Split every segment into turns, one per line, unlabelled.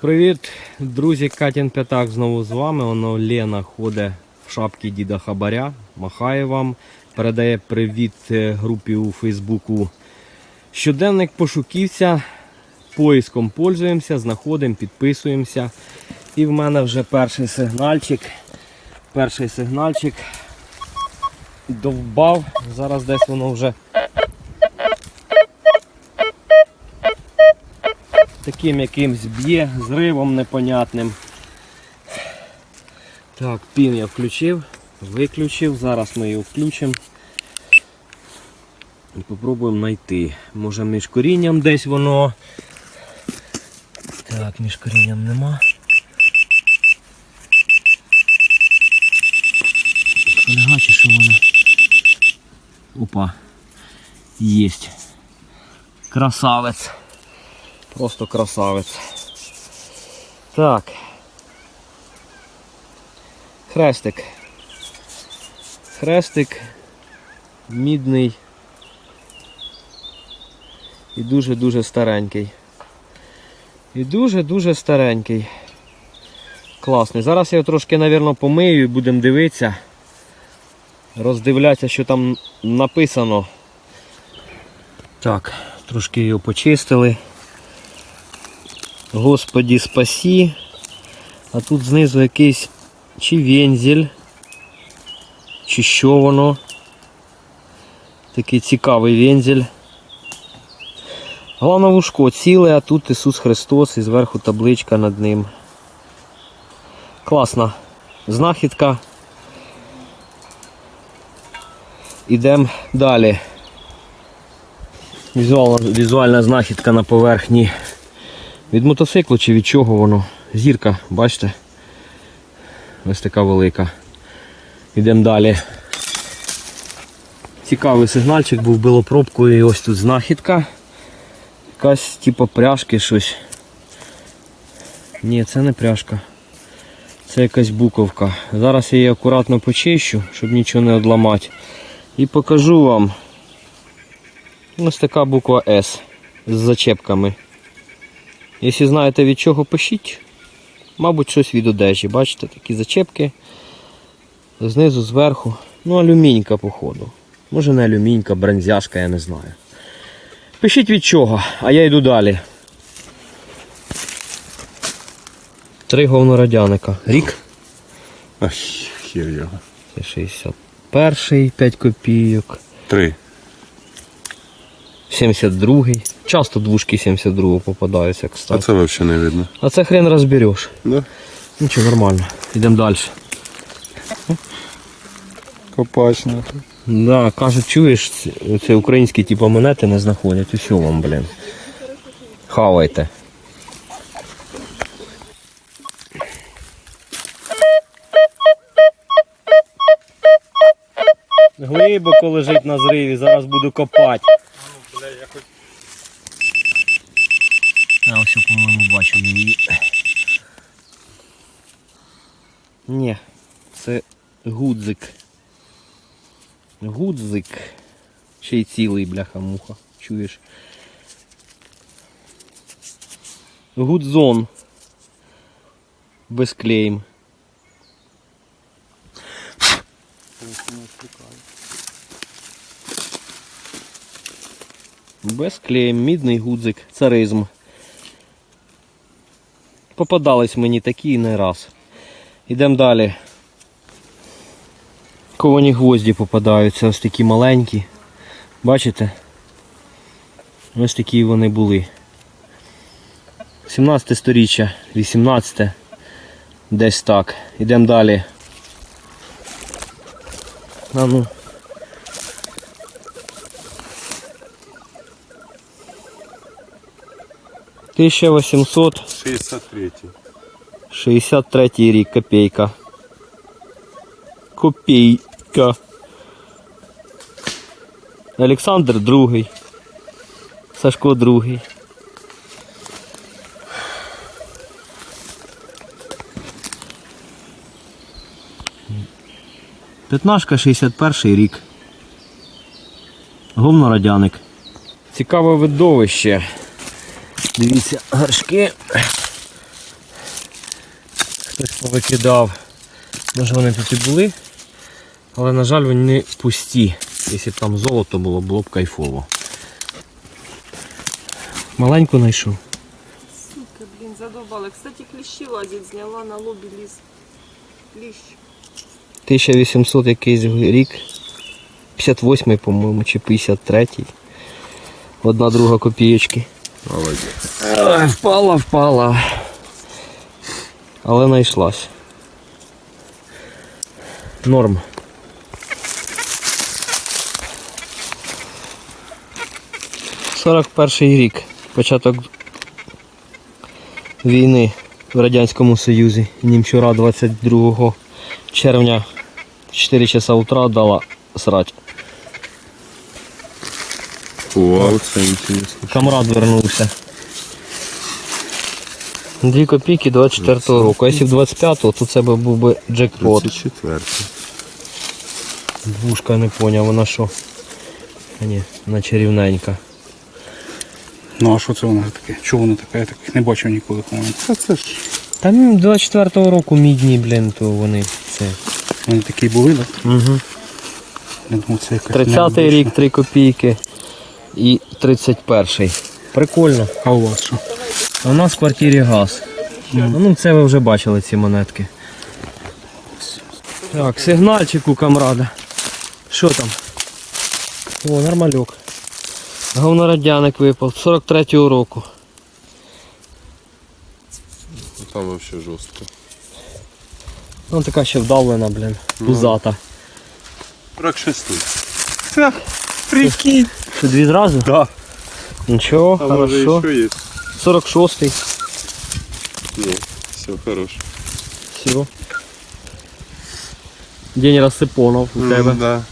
Привіт, друзі, Катін П'ятак знову з вами. Воно Лена ходить в шапці діда Хабаря, махає вам, передає привіт е, групі у Фейсбуку. Щоденник пошуківся, поиском пользуємося, знаходимо, підписуємося. І в мене вже перший сигнальчик. Перший сигнальчик довбав. Зараз десь воно вже таким якимсь б'є, зривом непонятним. Так, пін я включив, виключив, зараз ми його включимо. І попробуємо знайти. Може між корінням десь воно. Так, між корінням нема. Полягає, чи що вона? Опа. Єсть. Красавець. Просто красавець. Так. Хрестик. Хрестик мідний і дуже-дуже старенький. І дуже-дуже старенький. Класний. Зараз я його трошки, мабуть, помию і будемо дивитися. Роздивлятися, що там написано. Так, трошки його почистили. Господі спасі. А тут знизу якийсь чи вензель, чи що воно. Такий цікавий вензель. Головне вушко ціле, а тут Ісус Христос і зверху табличка над ним. Класна знахідка. Ідемо далі. Візуальна, візуальна знахідка на поверхні. Від мотоциклу чи від чого воно? Зірка, бачите? Ось така велика. Йдемо далі. Цікавий сигнальчик був било пробкою і ось тут знахідка. Якась типу пряжки щось. Ні, це не пряжка. Це якась буковка. Зараз я її акуратно почищу, щоб нічого не одламати. І покажу вам. Ось така буква С з зачепками. Якщо знаєте від чого пишіть, мабуть, щось від одежі. Бачите, такі зачепки. Знизу, зверху. Ну, алюмінька, походу. Може не алюмінька, бронзяшка, я не знаю. Пишіть від чого, а я йду далі. Три говнорадяника. Рік.
Ах, хер його.
Це 61 5 копійок.
Три.
72-й. Часто двушки 72 попадаються,
А
кстати.
це взагалі не видно.
А це хрен розбереш.
Да?
Нічого, нормально. Йдемо далі.
Копачно.
Да, кажуть, чуєш, це українські типу монети не знаходять. Усьо вам, блін. Хавайте. Глибоко лежить на зриві, зараз буду копати. А ось, по-моєму, бачу її. Ні, це гудзик. Гудзик. Ще й цілий бляха-муха. Чуєш? Гудзон. Без клейм. Без клейм, мідний гудзик, царизм. Попадались мені такі і не раз. Ідемо далі. Ковані гвозді попадаються, ось такі маленькі. Бачите? Ось такі вони були. 17 сторіччя, 18 десь так. Ідемо далі. А ну. Тисяча восемьсот
63.
63 рік, копійка. Копійка. Олександр другий. Сашко другий. П'ятнашка 61 рік. Говнорадяник. Цікаве видовище. Дивіться, горшки. Хтось повикидав. Може вони тут і були. Але, на жаль, вони пусті. Якщо б там золото було, було б кайфово. Маленьку знайшов.
Сука, блін, задовбали. Кстати, кліщі лазять, зняла на лобі ліс. Кліщ.
1800 якийсь рік. 58-й, по-моєму, чи 53-й. Одна друга копієчки.
Молодець.
Ой, впала, впала. Але знайшлась. Норм. Сорок перший рік. Початок війни в Радянському Союзі. Німчура 22 червня в 4 часа утра дала срать.
Вау, це інтересно.
Камрад вернувся. Дві копійки 24-го року. А якщо в 25-го, то це би був би джекпот.
34.
Двушка не поняв, вона що? А ні, вона чарівненька.
Ну а що це воно таке? Чого воно таке? Я таких не бачив ніколи, по-моєму.
Та це ж
Та ну 24-го року мідні, блін, то вони це.
Вони такі були, так?
Угу.
Я думав, це якась
30-й рік 3 копійки і 31-й. Прикольно.
А у вас що?
А у нас в квартирі газ. Ну це ви вже бачили ці монетки. Так, сигнальчик у камрада. Що там? О, нормальок. Говнорадяник випав 43-го року.
там вообще жорстко.
Ну така ще вдавлена, блін. Пузата.
46.
Прикинь!
Що дві зразу?
Да.
Нічого,
А може
хорошо.
ще є?
46-й.
Ні, все, хорош.
Все. День розсипонов у тебе.
Да.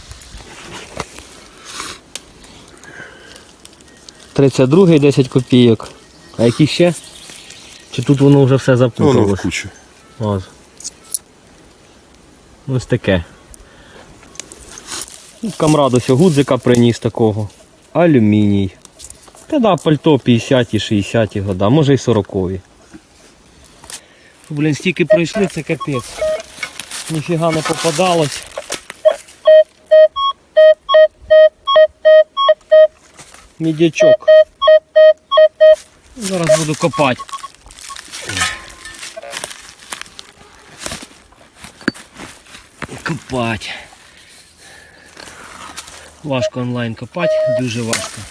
32-й 10 копійок. А які ще? Чи тут воно вже все
Воно в
запуталось?
кучу.
От. Ось таке. Ну, Камрад ось гудзика приніс такого. Алюміній. Та да, пальто 50-ті, 60-ті года, може і 40-ві. Блін, стільки пройшли, це капець. Ніфіга не попадалось. Мідячок. Зараз буду копати. Копати. Важко онлайн копати, дуже важко.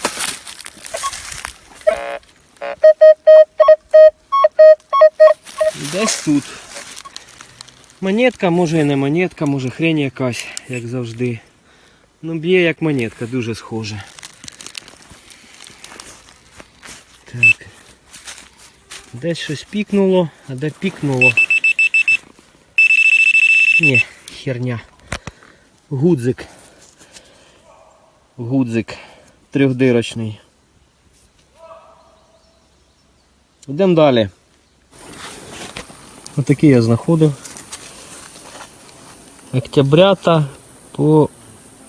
Десь тут. Монетка, може і не монетка, може хрень якась, як завжди. Ну б'є як монетка, дуже схоже. Так. Десь щось пікнуло, а де пікнуло? Ні, херня. Гудзик. Гудзик. Трьохдирочний. Йдемо далі. Отакий я знаходив. Октябрята по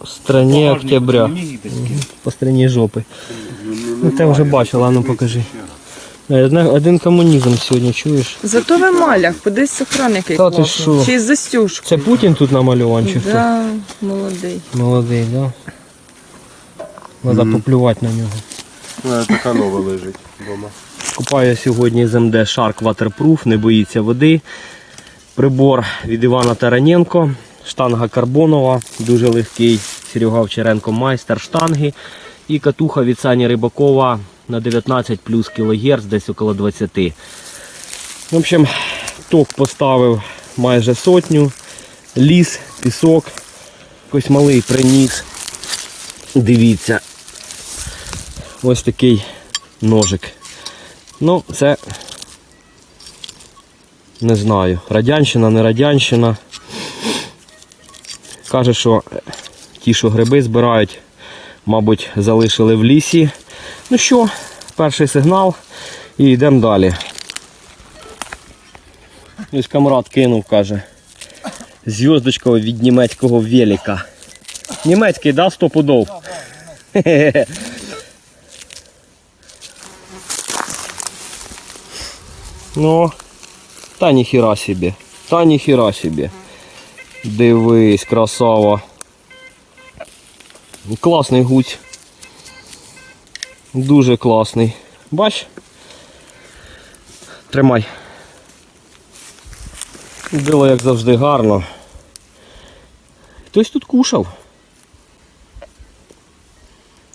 страні октября. По страні жопи. Ну ти вже бачила, а ну покажи. Е, Один комунізм сьогодні, чуєш?
Зато в емалях, подивись екран який
Та ти
класний.
що?
Ще з.
Це Путін тут намалював чи хто?
Да, молодий.
Молодий, да? Треба поплювати на нього.
Ну, така нова лежить вдома.
Купаю сьогодні з МД Shark Waterproof, не боїться води. Прибор від Івана Тараненко, штанга карбонова, дуже легкий. Серега Овчаренко майстер штанги. І катуха від Сані Рибакова на 19 плюс кілогерц, десь около 20. В общем, ток поставив майже сотню. Ліс, пісок. Якось малий приніс. Дивіться. Ось такий ножик. Ну, це не знаю. Радянщина, не радянщина. Каже, що ті, що гриби збирають, мабуть, залишили в лісі. Ну що, перший сигнал і йдемо далі. Ось камрад кинув, каже. Зв'язочка від німецького велика. Німецький, да, сто пудов? Хе-хе-хе. Ну, та ніхіра собі. Та ніхіра собі. Дивись, красава. Класний гуць. Дуже класний. Бач? Тримай. Було як завжди гарно. Хтось тут кушав.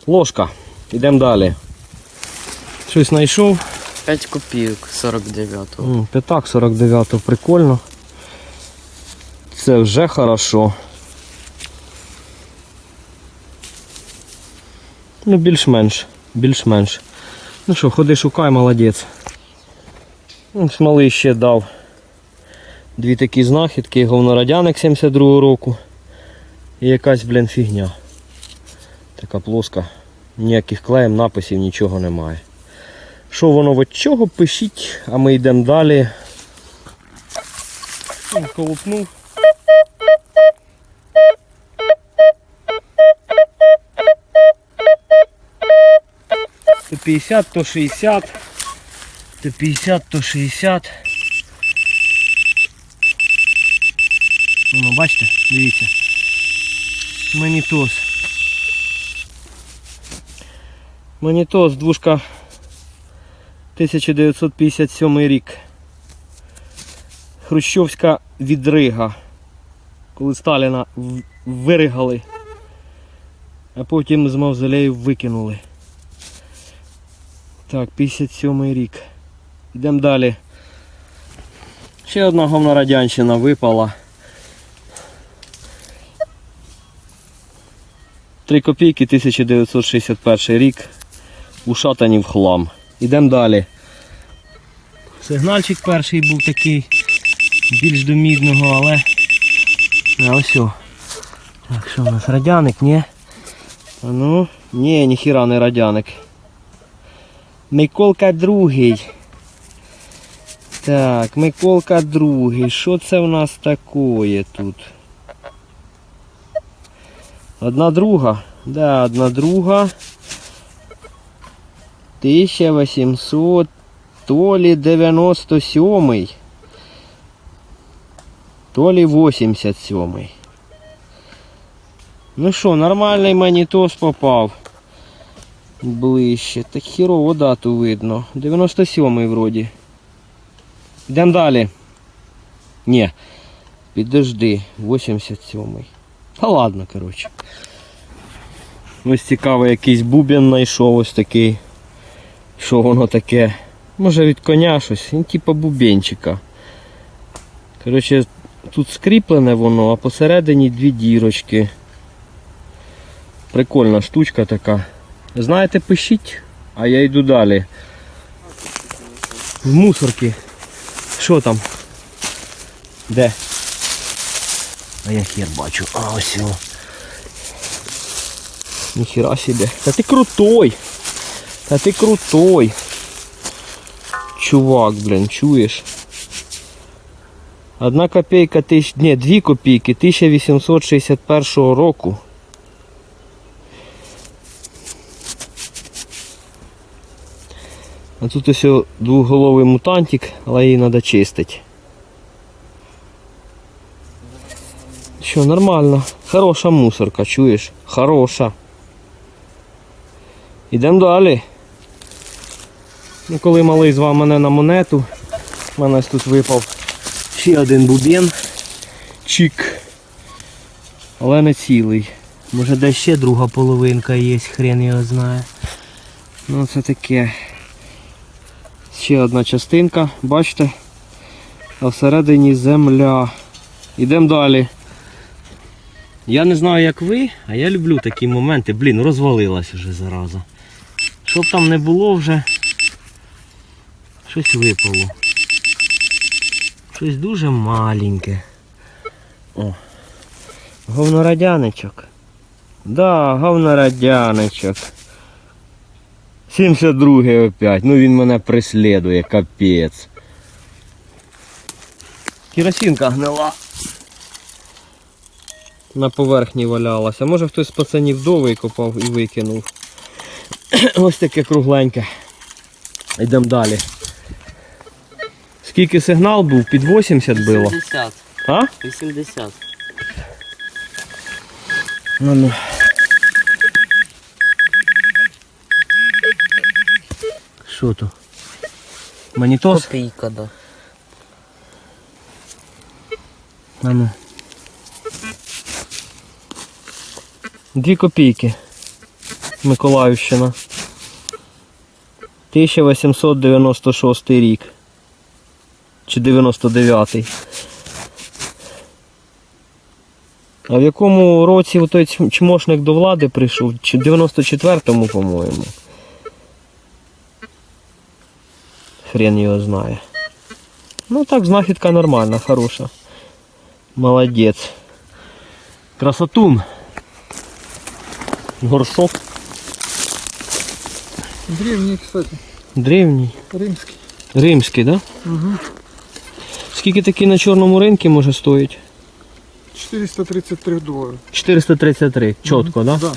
Ложка. Йдемо далі. Щось знайшов.
5 копійок 49-го.
М, П'ятак 49-го, прикольно. Це вже хорошо. Ну, більш-менш, більш-менш. Ну що, ходи шукай, молодець. Ну, Смоли ще дав дві такі знахідки, говнорадяник 72-го року. І якась, блін, фігня. Така плоска. Ніяких клеєм, написів, нічого немає. Що воно від чого, пишіть, а ми йдемо далі. Ну, Колупнув. То 50, то 60, то 50, то 60. Воно, бачите, дивіться. Манітос. Манітос, двушка 1957 рік. Хрущовська відрига. Коли Сталіна виригали, а потім з мавзолею викинули. Так, 57 рік. Йдемо далі. Ще одна говна радянщина випала. 3 копійки 1961 рік. Ушатані в хлам. Йдемо далі. Сигнальчик перший був такий, більш до мідного, але. А ось. о. Так, що в нас радяник, ні? А ну, ні, ніхіра не радяник. Миколка другий. Так, Миколка другий. Що це в нас такое тут? Одна друга. Да, одна друга. 1800 то ли 97 то ли 87 Ну що, нормальний манітос попав. Ближче. Так хірово дату видно. 97 вроді. Йдемо далі. Ні. Підожди. 87 Та ладно, коротше. Ось цікаво, якийсь бубен знайшов ось такий. Що воно таке? Може від коня щось, він типа бубенчика. Коротше, тут скріплене воно, а посередині дві дірочки. Прикольна штучка така. Знаєте, пишіть, а я йду далі. В мусорки. Що там? Де? А я хер бачу. А ось його. Ніхіра себе. Та ти крутой. Та ти крутой. Чувак, блін, чуєш? Одна копійка тисяч... Ні, дві копійки 1861 року. А тут ось двоголовий мутантик, але її треба чистити. Що, нормально. Хороша мусорка, чуєш? Хороша. Ідемо далі. Ну, коли малий звав мене на монету, в мене тут випав ще один бубен. Чик. Але не цілий. Може десь ще друга половинка є, хрен його знає. Ну це таке. Ще одна частинка, бачите? А всередині земля. Ідемо далі. Я не знаю як ви, а я люблю такі моменти. Блін, розвалилась вже зараза. Щоб там не було вже. Щось випало. Щось дуже маленьке. О. Говнорадяничок. Да, говнорадяничок. 72-й опять. Ну він мене преслідує, капець. Керосинка гнила. На поверхні валялася. Може хтось з пацанів довий копав і викинув. Ось таке кругленьке. Йдемо далі. Скільки сигнал був? Під 80 було.
80.
А?
80.
Ну, ну. Що то? Манітос?
Копійка, да.
А ну. Дві копійки. Миколаївщина. 1896 рік. Чи 99-й. А в якому році той чмошник до влади прийшов? Чи в 94-му, по-моєму. Хрен його знає. Ну так, знахідка нормальна, хороша. Молодець. Красотун. Горшок.
Древний, кстати,
Древній.
римский.
Римський, да?
Угу.
Скільки такий на чорному ринку може стоїть?
433 доллара.
433. Чітко, да?
Да.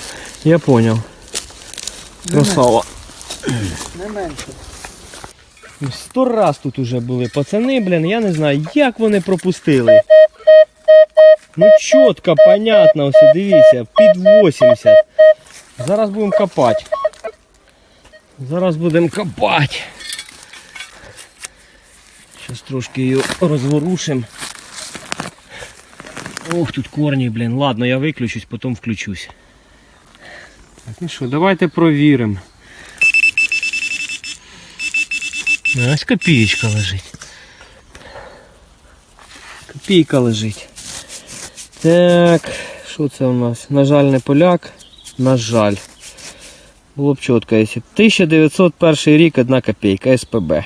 Я понял. Красава.
Не менше.
Сто раз тут уже були пацани, блін, я не знаю, як вони пропустили. Ну чітко, понятно, ось дивіться, під 80. Зараз будемо копати. Зараз будемо копати. Зараз трошки її розворушимо. Ох, тут корні, блін. Ладно, я виключусь, потім включусь. Так, ну що, давайте провіримо. Ось копієчка лежить. Копійка лежить. Так, що це у нас? На жаль, не поляк. На жаль. Було б чітко, якщо. 1901 рік, одна копійка, СПБ.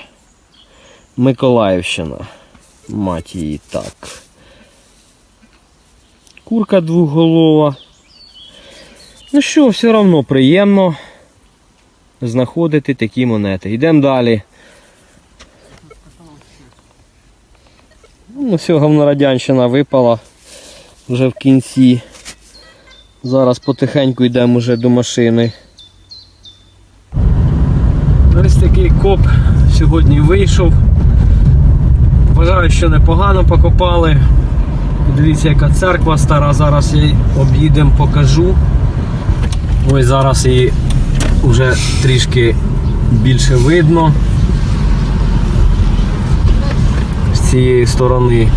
Миколаївщина. Мать її так. Курка двохголова. Ну що, все одно приємно знаходити такі монети. Йдемо далі. Ну, все, говнорадянщина випала вже в кінці. Зараз потихеньку йдемо вже до машини. Ось такий коп сьогодні вийшов. Вважаю, що непогано покопали. Подивіться, яка церква стара, зараз її об'їдемо, покажу. Ось зараз її вже трішки більше видно. З цієї сторони.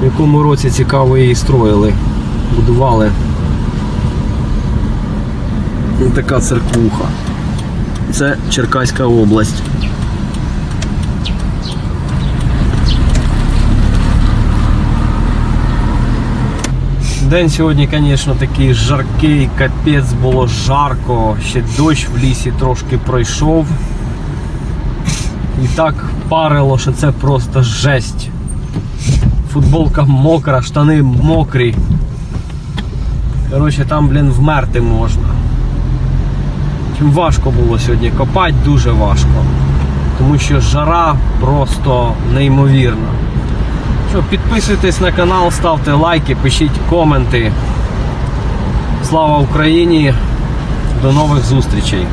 В якому році цікаво її строїли, будували. Ось така церквуха. Це Черкаська область. День сьогодні, звісно, такий жаркий, капець було жарко, ще дощ в лісі трошки пройшов. І так парило, що це просто жесть. Футболка мокра, штани мокрі. Коротше, там, блін, вмерти можна. Чим важко було сьогодні копати, дуже важко. Тому що жара просто неймовірна. Що, підписуйтесь на канал, ставте лайки, пишіть коменти. Слава Україні! До нових зустрічей!